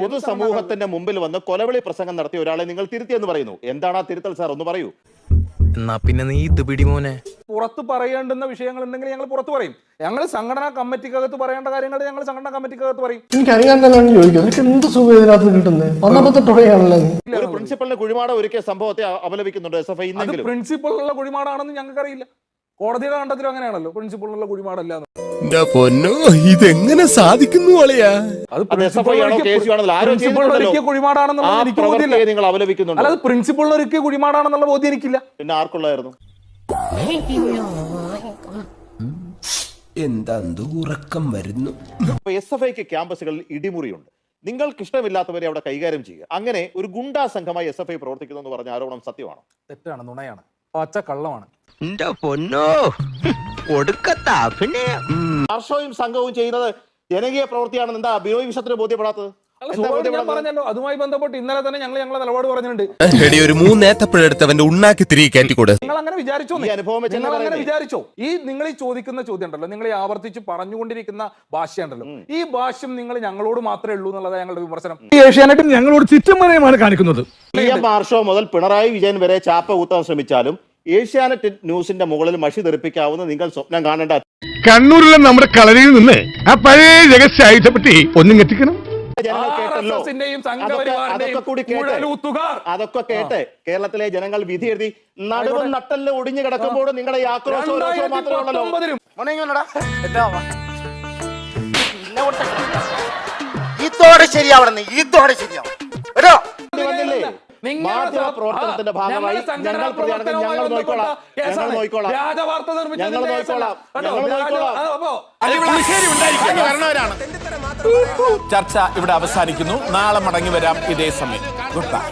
പൊതുസമൂഹത്തിന്റെ മുമ്പിൽ വന്ന് കൊലവിളി പ്രസംഗം നടത്തിയ ഒരാളെ നിങ്ങൾ തിരുത്തിയെന്ന് പറയുന്നു. എന്താണ് ആ തിരുത്തൽ സാർ? ഒന്ന് പറയൂ. എന്നാ പിന്നെ നീ ഇത് പിടിമോനെ പുറത്ത് പറയേണ്ടുന്ന വിഷയങ്ങൾ ഉണ്ടെങ്കിൽ ഞങ്ങൾ പുറത്ത് പറയും. ഞങ്ങൾ സംഘടനാ കമ്മിറ്റിക്കകത്ത് പറയേണ്ട കാര്യങ്ങൾ ഞങ്ങൾ സംഘടനാ കമ്മിറ്റിക്കകത്ത് പറയും. എനിക്കറിയാൻ തന്നെയാണ് ചോദിക്കുന്നത്. നിനക്ക് എന്ത് സുഖം ഇതിനകത്ത് കിട്ടുന്നത്? ഒരു പ്രിൻസിപ്പലിന്റെ കുഴിമാട ഒരുക്കിയ സംഭവത്തെ അപലപിക്കുന്നുണ്ട് എസ് എഫ് ഐ പ്രിൻസിപ്പളിലുള്ള കുഴിമാടാണെന്ന് ഞങ്ങൾക്കറിയില്ല. കോടതിയുടെ കണ്ടത്തിലും അങ്ങനെയാണല്ലോ. പ്രിൻസിപ്പളിലുള്ള കുഴിമാടല്ല എന്ന്. പൊന്നോ ഇതെങ്ങനെ സാധിക്കുന്നു അളിയാ? അത് അത് എസ് എഫ് ഐ ആണോ കെ എസ് യു ആണോ ആരോ പ്രിൻസിപ്പളിന് ചെയ്തിട്ടുണ്ടല്ലോ ഒരുക്കിയ ആ കുഴിമാടാണെന്നുള്ളത് എനിക്ക് ബോധ്യമില്ല. നിങ്ങൾ അല്ല അപലപിക്കുന്നുണ്ട് അത് പ്രിൻസിപ്പളിന് ഒരുക്കിയ കുഴിമാടാണെന്നുള്ള ബോധ്യം എനിക്കില്ല. പിന്നെ ആർക്കുള്ളായിരുന്നു എന്താ ഉറക്കം വരുന്നു? എസ് എഫ് ഐക്ക് ക്യാമ്പസുകളിൽ ഇടിമുറിയുണ്ട്. നിങ്ങൾക്ക് ഇഷ്ടമില്ലാത്തവരെ അവിടെ കൈകാര്യം ചെയ്യുക. അങ്ങനെ ഒരു ഗുണ്ടാ സംഘമായി എസ് എഫ് ഐ പ്രവർത്തിക്കുന്നു എന്ന് പറഞ്ഞ ആരോപണം സത്യമാണോ? തെറ്റാണ് നുണയാണ്. പച്ച കള്ളമാണ്. എന്റെ പൊന്നോ ഒടുക്കത്ത അഭിനയം. ഹർഷവും സംഘവും ചെയ്യുന്നത് ജനകീയ പ്രവൃത്തിയാണെന്ന് എന്താ ബിനോയ് വിശ്വത്തിന് ബോധ്യപ്പെടാത്തത്? പറഞ്ഞല്ലോ അതുമായി ബന്ധപ്പെട്ട് ഇന്നലെ തന്നെ ഞങ്ങൾ ഞങ്ങളെ നിലപാട് പറഞ്ഞിട്ടുണ്ട്. എടി ഒരു മൂന്നേത്തപ്പഴെടുത്ത് അവന്റെ ഉണ്ണാക്കി തിരികെ കയറ്റിക്കൂടെ? നിങ്ങൾ അങ്ങനെ വിചാരിച്ചോ ഈ നിങ്ങൾ അങ്ങനെ? വിചാരിച്ചോ? ഈ നിങ്ങൾ ഈ ചോദിക്കുന്ന ചോദ്യം ഉണ്ടല്ലോ നിങ്ങൾ ഈ ആവർത്തിച്ച് പറഞ്ഞുകൊണ്ടിരിക്കുന്ന ഭാഷയുണ്ടല്ലോ ഈ ഭാഷ്യം നിങ്ങൾ ഞങ്ങളോട് മാത്രമേ ഉള്ളൂ എന്നുള്ളതാണ് ഞങ്ങളുടെ വിമർശനം. ഈ ഏഷ്യാനെറ്റ് ഞങ്ങളോട് ചിറ്റമറയമാണ് കാണിക്കുന്നത്. പി മാർഷോ മുതൽ പിണറായി വിജയൻ വരെ ചാപ്പ കൂത്താൻ ശ്രമിച്ചാലും ഏഷ്യാനെറ്റ് ന്യൂസിന്റെ മുകളിൽ മഷി തെറിപ്പിക്കാവുന്ന നിങ്ങൾ സ്വപ്നം കാണേണ്ട കണ്ണൂരിലെ നമ്മുടെ കളരിയിൽ നിന്ന് ആ പഴയ രഹസ്യ ആയുധപ്പെട്ടി ഒന്നും കെട്ടിക്കണം അതൊക്കെ കേട്ട്. കേരളത്തിലെ ജനങ്ങൾ വിധി എഴുതി നടുവും നട്ടൽ ഒടിഞ്ഞു കിടക്കുമ്പോൾ നിങ്ങളുടെ ഈ മാത്രമേ പത്തൊമ്പതിലും ഇതോടെ ശരിയാവണം ഇതോടെ ശരിയാവണം. മാധ്യമ പ്രവർത്തനത്തിന്റെ ഭാഗമായി ഞങ്ങൾ പ്രതിയാണെങ്കിൽ ഞങ്ങൾ നോക്കിക്കോളാം. ഞങ്ങൾ നോക്കിക്കോളാം. ചർച്ച ഇവിടെ അവസാനിക്കുന്നു. നാളെ മടങ്ങി വരാം ഇതേ സമയം. Good bye